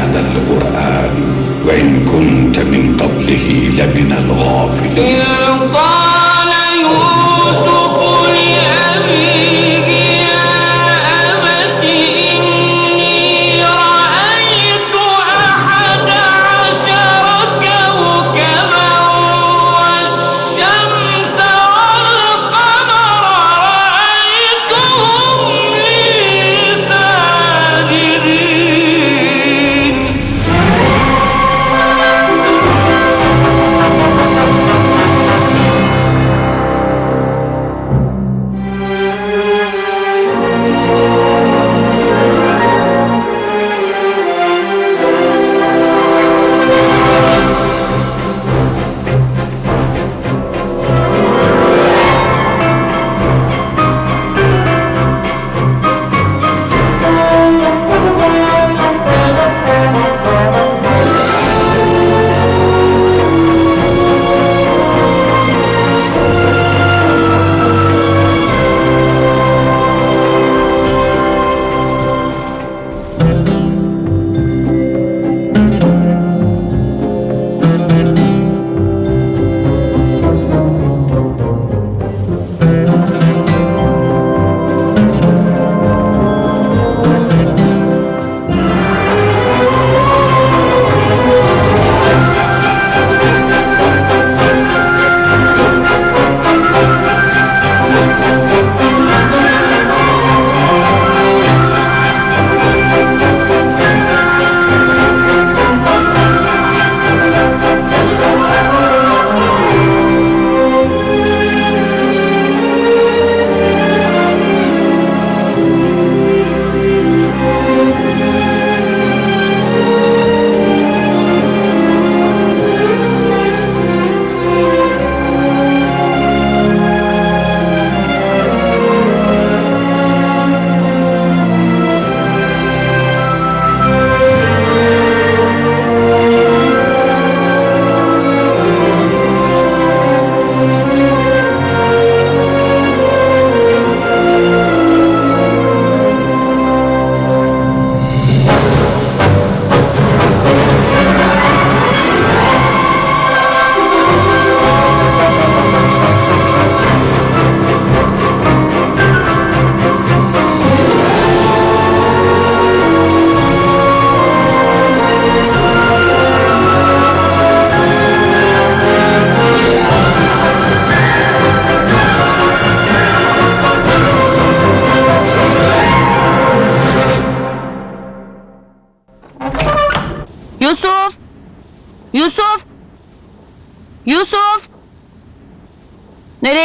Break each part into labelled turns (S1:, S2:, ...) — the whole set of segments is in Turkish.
S1: هذا القرآن وإن كنت من قبله لمن الغافلين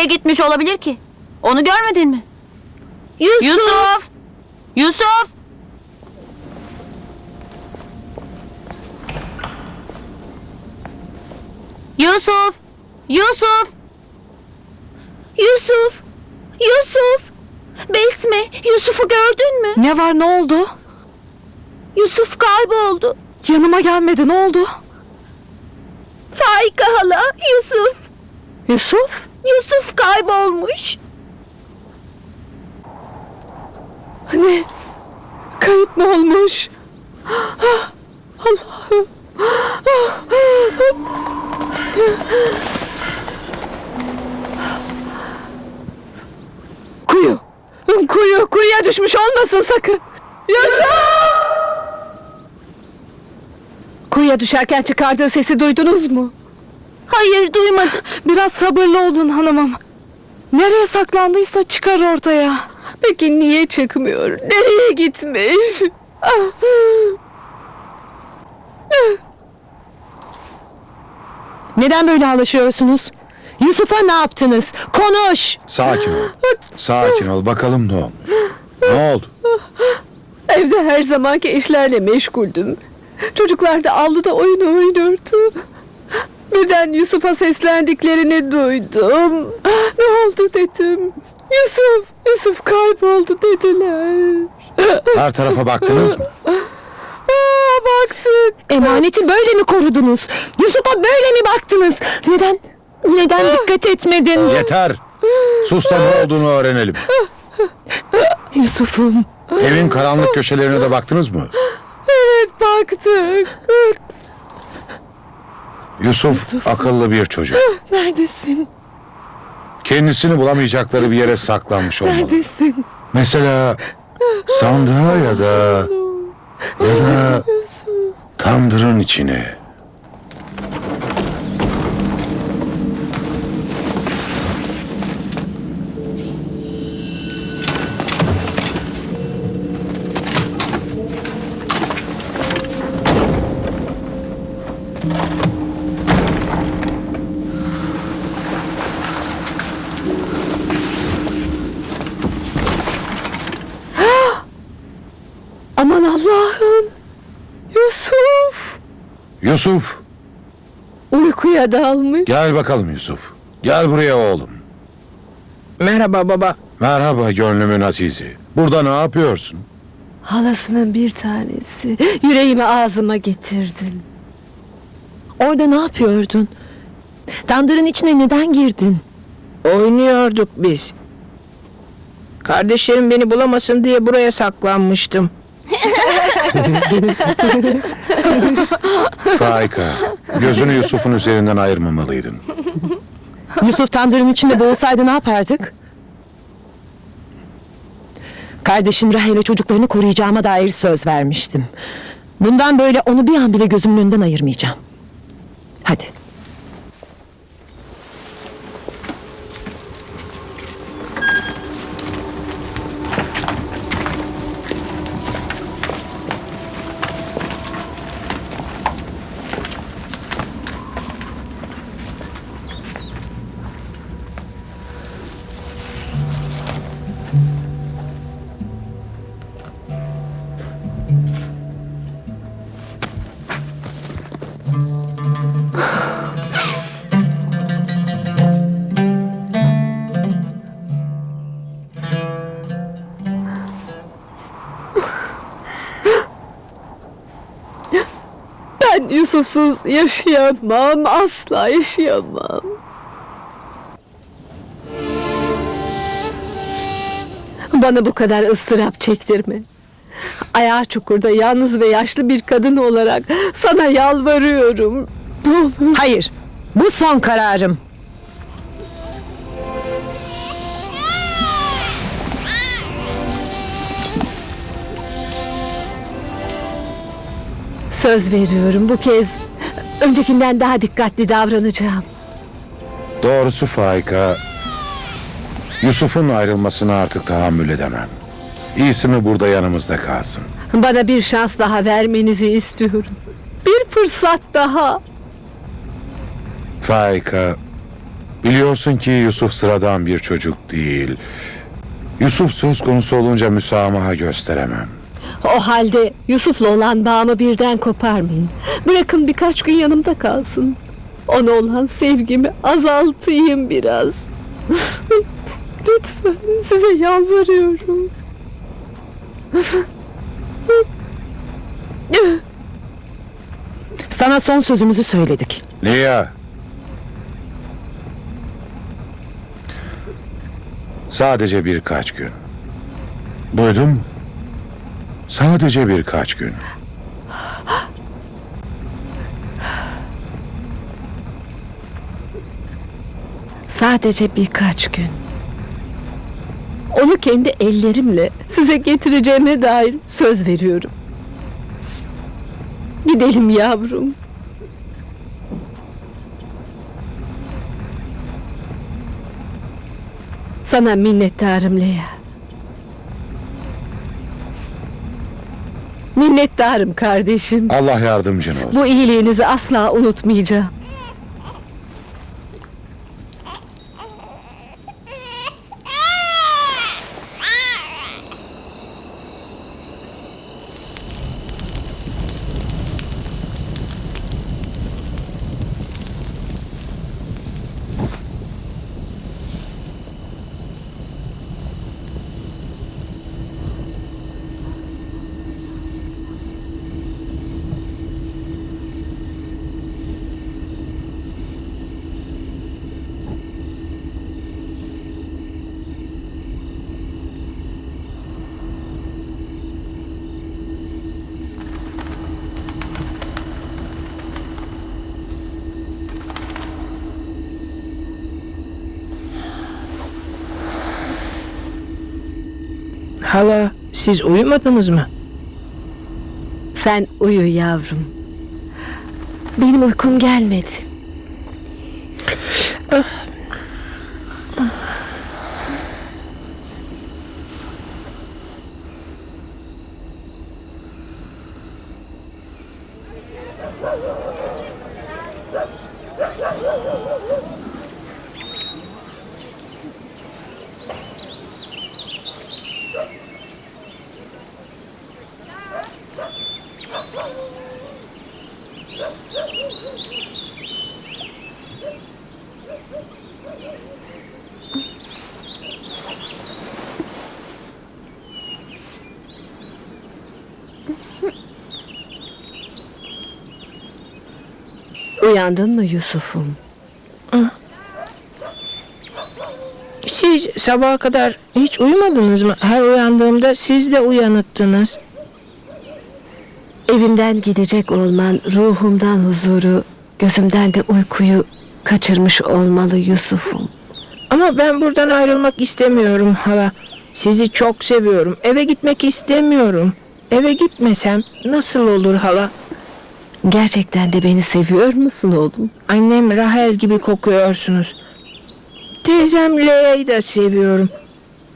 S2: Nereye gitmiş olabilir ki? Onu görmedin mi? Yusuf! Yusuf! Yusuf! Yusuf! Yusuf! Yusuf! Yusuf! Besme, Yusuf'u gördün mü?
S3: Ne var ne oldu?
S2: Yusuf kayboldu.
S3: Yanıma gelmedi ne oldu?
S2: Faika hala, Yusuf.
S3: Yusuf?
S2: Yusuf kaybolmuş.
S3: Ne? Kayıp mı olmuş? Ah, Allah'ım. Kuyu. Kuyu. Kuyuya düşmüş olmasın sakın. Yusuf! Kuyuya düşerken çıkardığı sesi duydunuz mu?
S2: Hayır duymadım.
S3: Biraz sabırlı olun hanımım. Nereye saklandıysa çıkar ortaya. Peki niye çıkmıyor? Nereye gitmiş? Neden böyle ağlaşıyorsunuz? Yusuf'a ne yaptınız? Konuş!
S4: Sakin ol. Sakin ol. Bakalım ne olmuş. Ne oldu?
S5: Evde her zamanki işlerle meşguldüm. Çocuklar da avluda oyun oynuyordu. Birden Yusuf'a seslendiklerini duydum. Ne oldu dedim. Yusuf, Yusuf kayboldu dediler.
S4: Her tarafa baktınız mı?
S5: Aa, baktık.
S6: Emaneti böyle mi korudunuz? Yusuf'a böyle mi baktınız? Neden? Neden dikkat etmedin?
S4: Yeter. Sus da ne olduğunu öğrenelim.
S6: Yusuf'um.
S4: Evin karanlık köşelerine de baktınız mı?
S5: Evet baktık.
S4: Yusuf akıllı bir çocuk.
S6: Neredesin?
S4: Kendisini bulamayacakları bir yere saklanmış olmalı.
S6: Neredesin?
S4: Mesela sandığa ya da ya da tandırın içine.
S5: Aman Allah'ım. Yusuf
S4: Yusuf
S5: uykuya dalmış.
S4: gel bakalım Yusuf. Gel buraya oğlum.
S7: Merhaba baba.
S4: Merhaba gönlümün azizi. Burada ne yapıyorsun?
S5: Halasının bir tanesi. Yüreğimi ağzıma getirdin.
S6: Orada ne yapıyordun? Tandırın içine neden girdin?
S7: Oynuyorduk biz. Kardeşlerim beni bulamasın diye buraya saklanmıştım.
S4: Faika, gözünü Yusuf'un üzerinden ayırmamalıydın.
S6: Yusuf tandırın içinde boğulsaydı ne yapardık? Kardeşim Rahel'e çocuklarını koruyacağıma dair söz vermiştim. Bundan böyle onu bir an bile gözümün önünden ayırmayacağım. Hadi.
S5: Yusuf'suz yaşayamam. Asla yaşayamam. Bana bu kadar ıstırap çektirme. Ayağı çukurda yalnız ve yaşlı bir kadın olarak sana yalvarıyorum. Ne olur
S6: Hayır. Bu son kararım.
S5: söz veriyorum bu kez öncekinden daha dikkatli davranacağım.
S4: Doğrusu Faika, Yusuf'un ayrılmasına artık tahammül edemem. İyisi mi burada yanımızda kalsın.
S5: Bana bir şans daha vermenizi istiyorum. Bir fırsat daha.
S4: Faika, biliyorsun ki Yusuf sıradan bir çocuk değil. Yusuf söz konusu olunca müsamaha gösteremem.
S5: O halde Yusuf'la olan bağımı birden koparmayın. Bırakın birkaç gün yanımda kalsın. Ona olan sevgimi azaltayım biraz. Lütfen size yalvarıyorum.
S6: Sana son sözümüzü söyledik.
S4: Lia. Sadece birkaç gün. Duydun mu? Sadece birkaç gün.
S5: Sadece birkaç gün. Onu kendi ellerimle size getireceğime dair söz veriyorum. Gidelim yavrum. Sana minnettarım Leya. Minnettarım kardeşim.
S4: Allah yardımcın olsun.
S5: Bu iyiliğinizi asla unutmayacağım.
S7: Hala siz uyumadınız mı?
S5: Sen uyu yavrum. Benim uykum gelmedi. Uyandın mı Yusuf'um?
S7: Siz sabaha kadar hiç uyumadınız mı? Her uyandığımda siz de uyanıktınız.
S5: Evimden gidecek olman ruhumdan huzuru, gözümden de uykuyu kaçırmış olmalı Yusuf'um.
S7: Ama ben buradan ayrılmak istemiyorum hala. Sizi çok seviyorum. Eve gitmek istemiyorum. Eve gitmesem nasıl olur hala?
S5: Gerçekten de beni seviyor musun oğlum?
S7: Annem Rahel gibi kokuyorsunuz. Teyzem Lea'yı da seviyorum.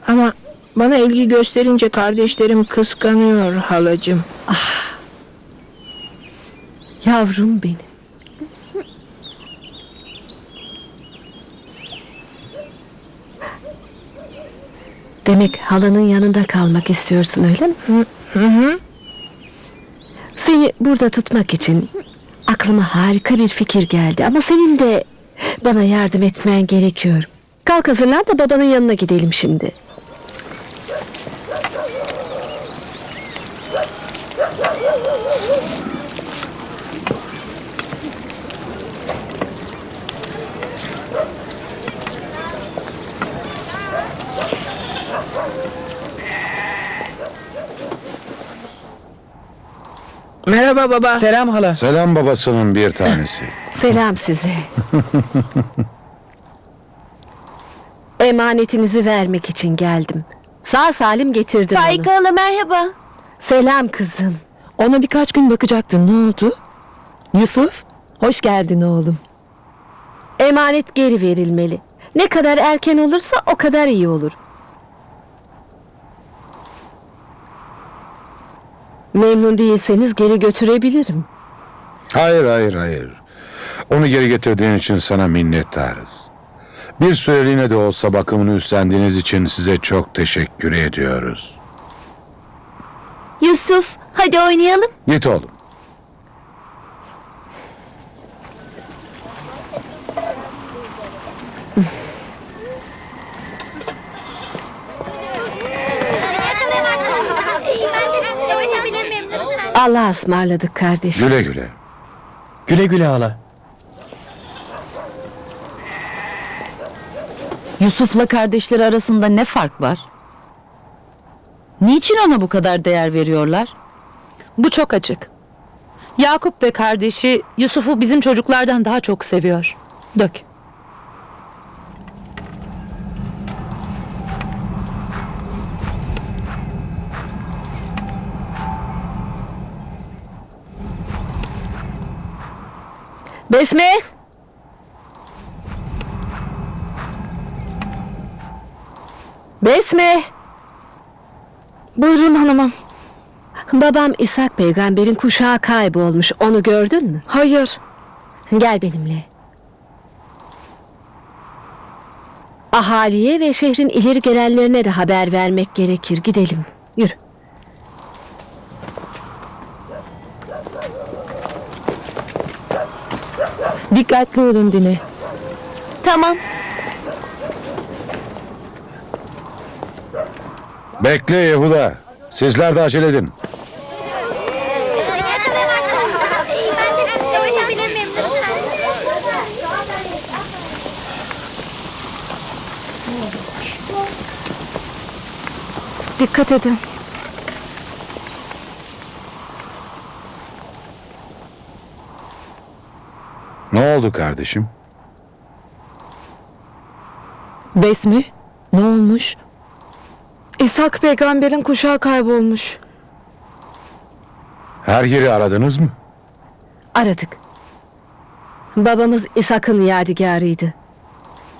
S7: Ama bana ilgi gösterince kardeşlerim kıskanıyor halacığım.
S5: Yavrum benim. Demek halanın yanında kalmak istiyorsun öyle mi?
S7: Hı hı.
S5: Seni burada tutmak için aklıma harika bir fikir geldi ama senin de bana yardım etmen gerekiyor. Kalk hazırlan da babanın yanına gidelim şimdi.
S7: Merhaba baba.
S8: Selam hala.
S4: Selam babasının bir tanesi.
S5: Selam size. Emanetinizi vermek için geldim. Sağ salim getirdim onu.
S2: Faika hala merhaba.
S5: Selam kızım.
S6: Ona birkaç gün bakacaktın. Ne oldu? Yusuf, hoş geldin oğlum.
S5: Emanet geri verilmeli. Ne kadar erken olursa o kadar iyi olur. Memnun değilseniz geri götürebilirim.
S4: Hayır hayır hayır. Onu geri getirdiğin için sana minnettarız. Bir süreliğine de olsa bakımını üstlendiğiniz için size çok teşekkür ediyoruz.
S2: Yusuf hadi oynayalım.
S4: Git oğlum.
S5: Allah'a ısmarladık kardeşim.
S4: Güle güle.
S8: Güle güle hala.
S9: Yusuf'la kardeşleri arasında ne fark var? Niçin ona bu kadar değer veriyorlar?
S6: Bu çok açık. Yakup ve kardeşi Yusuf'u bizim çocuklardan daha çok seviyor. Dök.
S5: Besme! Besme! Buyurun hanımım. Babam İshak peygamberin kuşağı kaybolmuş. Onu gördün mü? Hayır. Gel benimle. Ahaliye ve şehrin ileri gelenlerine de haber vermek gerekir. Gidelim. Yürü.
S6: Dikkatli olun Dine.
S2: Tamam.
S4: Bekle Yehuda. Sizler de acele edin.
S5: Dikkat edin.
S4: Ne oldu kardeşim?
S6: Besmi, ne olmuş?
S5: İshak peygamberin kuşağı kaybolmuş.
S4: Her yeri aradınız mı?
S5: Aradık. Babamız İshak'ın yadigarıydı.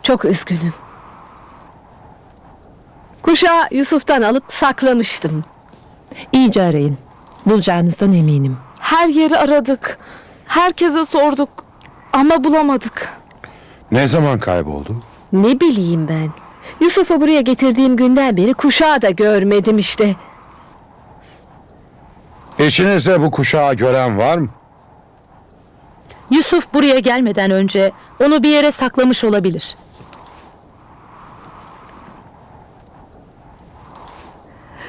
S5: Çok üzgünüm. Kuşağı Yusuf'tan alıp saklamıştım.
S6: İyice arayın. Bulacağınızdan eminim.
S5: Her yeri aradık. Herkese sorduk ama bulamadık.
S4: Ne zaman kayboldu?
S5: Ne bileyim ben. Yusuf'u buraya getirdiğim günden beri kuşağı da görmedim işte.
S4: İçinizde bu kuşağı gören var mı?
S9: Yusuf buraya gelmeden önce onu bir yere saklamış olabilir.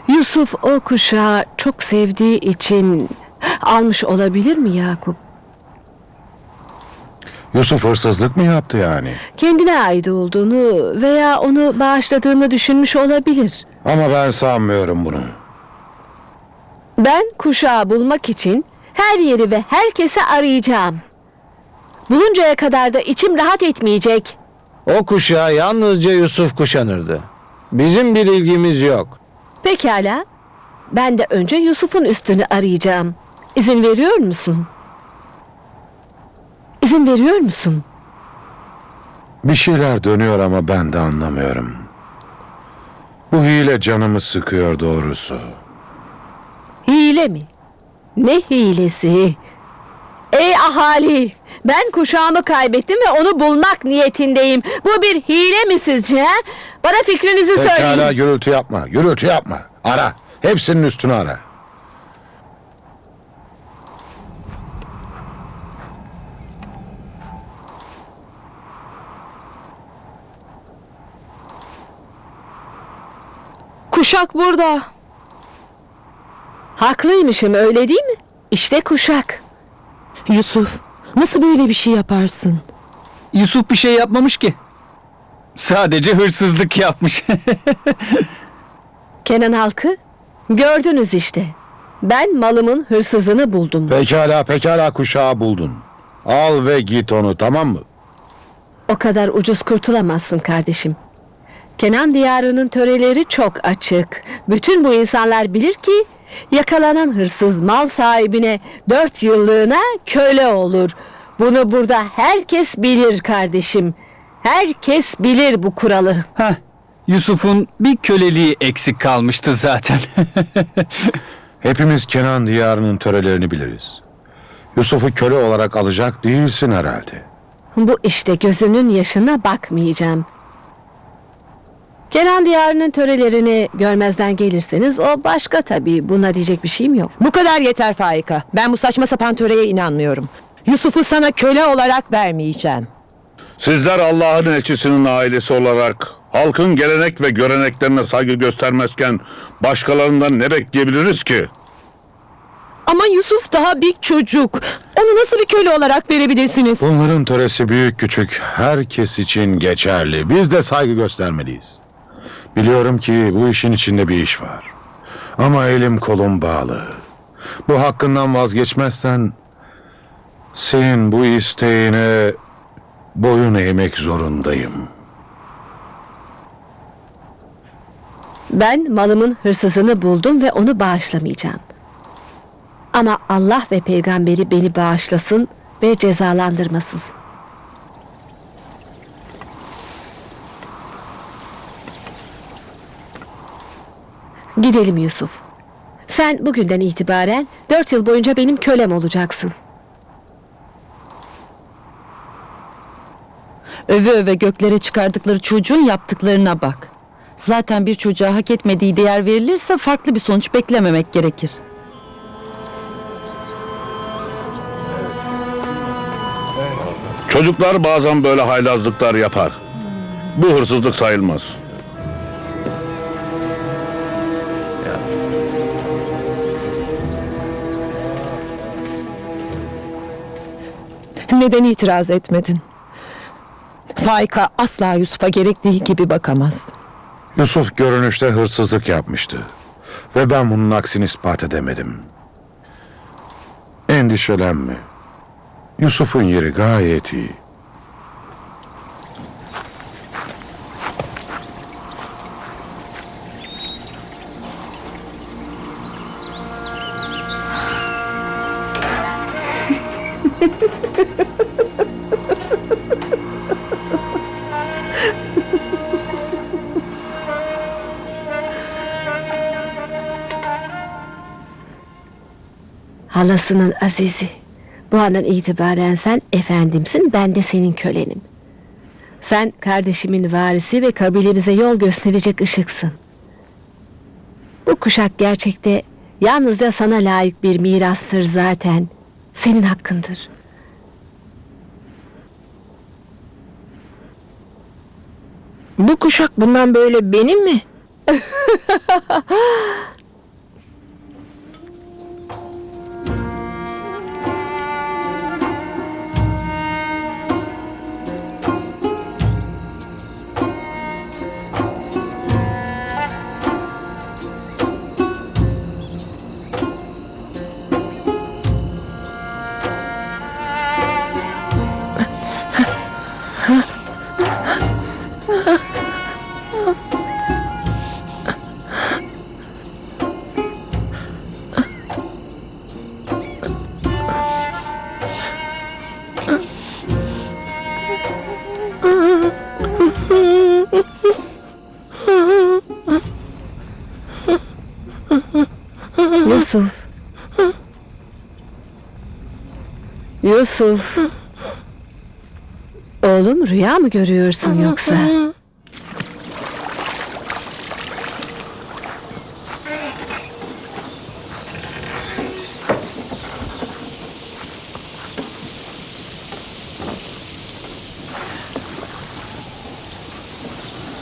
S5: Yusuf o kuşağı çok sevdiği için almış olabilir mi Yakup?
S4: Yusuf hırsızlık mı yaptı yani?
S5: Kendine ait olduğunu veya onu bağışladığını düşünmüş olabilir.
S4: Ama ben sanmıyorum bunu.
S5: Ben kuşağı bulmak için her yeri ve herkesi arayacağım. Buluncaya kadar da içim rahat etmeyecek.
S10: O kuşağı yalnızca Yusuf kuşanırdı. Bizim bir ilgimiz yok.
S5: Pekala. Ben de önce Yusuf'un üstünü arayacağım. İzin veriyor musun? İzin veriyor musun?
S4: Bir şeyler dönüyor ama ben de anlamıyorum. Bu hile canımı sıkıyor doğrusu.
S5: Hile mi? Ne hilesi? Ey ahali! Ben kuşağımı kaybettim ve onu bulmak niyetindeyim. Bu bir hile mi sizce? Bana fikrinizi
S4: Pekala
S5: söyleyin.
S4: gürültü yapma, gürültü yapma. Ara, hepsinin üstünü ara.
S5: Kuşak burada. Haklıymışım öyle değil mi? İşte kuşak.
S6: Yusuf, nasıl böyle bir şey yaparsın?
S8: Yusuf bir şey yapmamış ki. Sadece hırsızlık yapmış.
S5: Kenan halkı gördünüz işte. Ben malımın hırsızını buldum.
S4: Pekala, pekala kuşağı buldun. Al ve git onu tamam mı?
S5: O kadar ucuz kurtulamazsın kardeşim. Kenan diyarının töreleri çok açık. Bütün bu insanlar bilir ki yakalanan hırsız mal sahibine dört yıllığına köle olur. Bunu burada herkes bilir kardeşim. Herkes bilir bu kuralı.
S8: Heh, Yusuf'un bir köleliği eksik kalmıştı zaten.
S4: Hepimiz Kenan diyarının törelerini biliriz. Yusuf'u köle olarak alacak değilsin herhalde.
S5: Bu işte gözünün yaşına bakmayacağım. Kenan diyarının törelerini görmezden gelirseniz o başka tabii. Buna diyecek bir şeyim yok.
S6: Bu kadar yeter Faika. Ben bu saçma sapan töreye inanmıyorum. Yusuf'u sana köle olarak vermeyeceğim.
S11: Sizler Allah'ın elçisinin ailesi olarak halkın gelenek ve göreneklerine saygı göstermezken başkalarından ne bekleyebiliriz ki?
S6: Ama Yusuf daha bir çocuk. Onu nasıl bir köle olarak verebilirsiniz?
S4: Bunların töresi büyük küçük herkes için geçerli. Biz de saygı göstermeliyiz. Biliyorum ki bu işin içinde bir iş var. Ama elim kolum bağlı. Bu hakkından vazgeçmezsen senin bu isteğine boyun eğmek zorundayım.
S5: Ben malımın hırsızını buldum ve onu bağışlamayacağım. Ama Allah ve peygamberi beni bağışlasın ve cezalandırmasın. Gidelim Yusuf. Sen bugünden itibaren dört yıl boyunca benim kölem olacaksın.
S9: Öve öve göklere çıkardıkları çocuğun yaptıklarına bak. Zaten bir çocuğa hak etmediği değer verilirse farklı bir sonuç beklememek gerekir.
S11: Çocuklar bazen böyle haylazlıklar yapar. Bu hırsızlık sayılmaz.
S6: Neden itiraz etmedin? Faika asla Yusuf'a gerektiği gibi bakamaz.
S4: Yusuf görünüşte hırsızlık yapmıştı. Ve ben bunun aksini ispat edemedim. Endişelenme. Yusuf'un yeri gayet iyi.
S5: Halasının azizi. Bu andan itibaren sen efendimsin, ben de senin kölenim. Sen kardeşimin varisi ve kabilemize yol gösterecek ışıksın. Bu kuşak gerçekte yalnızca sana layık bir mirastır zaten. Senin hakkındır.
S7: Bu kuşak bundan böyle benim mi?
S5: Yusuf. Oğlum rüya mı görüyorsun yoksa?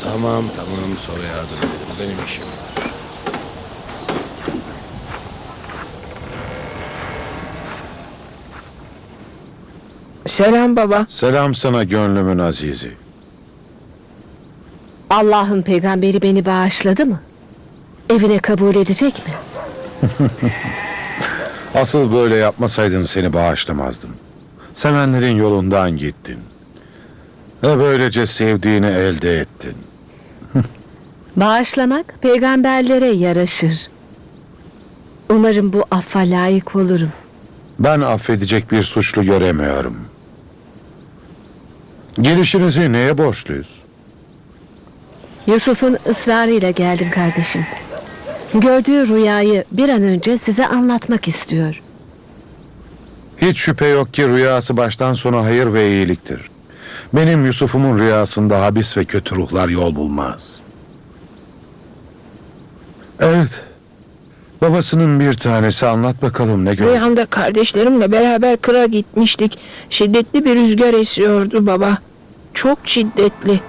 S10: Tamam tamam sonra yardım ederim. Benim işim.
S7: Selam baba.
S4: Selam sana gönlümün azizi.
S5: Allah'ın peygamberi beni bağışladı mı? Evine kabul edecek mi?
S4: Asıl böyle yapmasaydın seni bağışlamazdım. Sevenlerin yolundan gittin. Ve böylece sevdiğini elde ettin.
S5: Bağışlamak peygamberlere yaraşır. Umarım bu affa layık olurum.
S4: Ben affedecek bir suçlu göremiyorum. Gelişinizi neye borçluyuz?
S5: Yusuf'un ısrarıyla geldim kardeşim. Gördüğü rüyayı bir an önce size anlatmak istiyor.
S4: Hiç şüphe yok ki rüyası baştan sona hayır ve iyiliktir. Benim Yusuf'umun rüyasında habis ve kötü ruhlar yol bulmaz. Evet. Babasının bir tanesi anlat bakalım ne gördün?
S7: Rüyamda kardeşlerimle beraber kıra gitmiştik. Şiddetli bir rüzgar esiyordu baba. Çok şiddetli.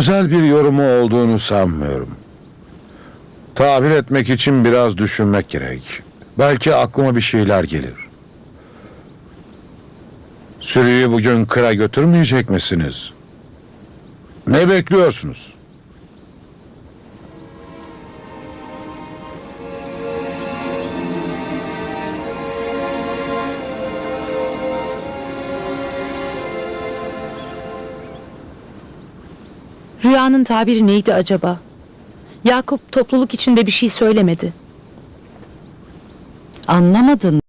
S4: Özel bir yorumu olduğunu sanmıyorum. Tabir etmek için biraz düşünmek gerek. Belki aklıma bir şeyler gelir. Sürüyü bugün kıra götürmeyecek misiniz? Ne bekliyorsunuz?
S6: Rüyanın tabiri neydi acaba? Yakup topluluk içinde bir şey söylemedi.
S9: Anlamadın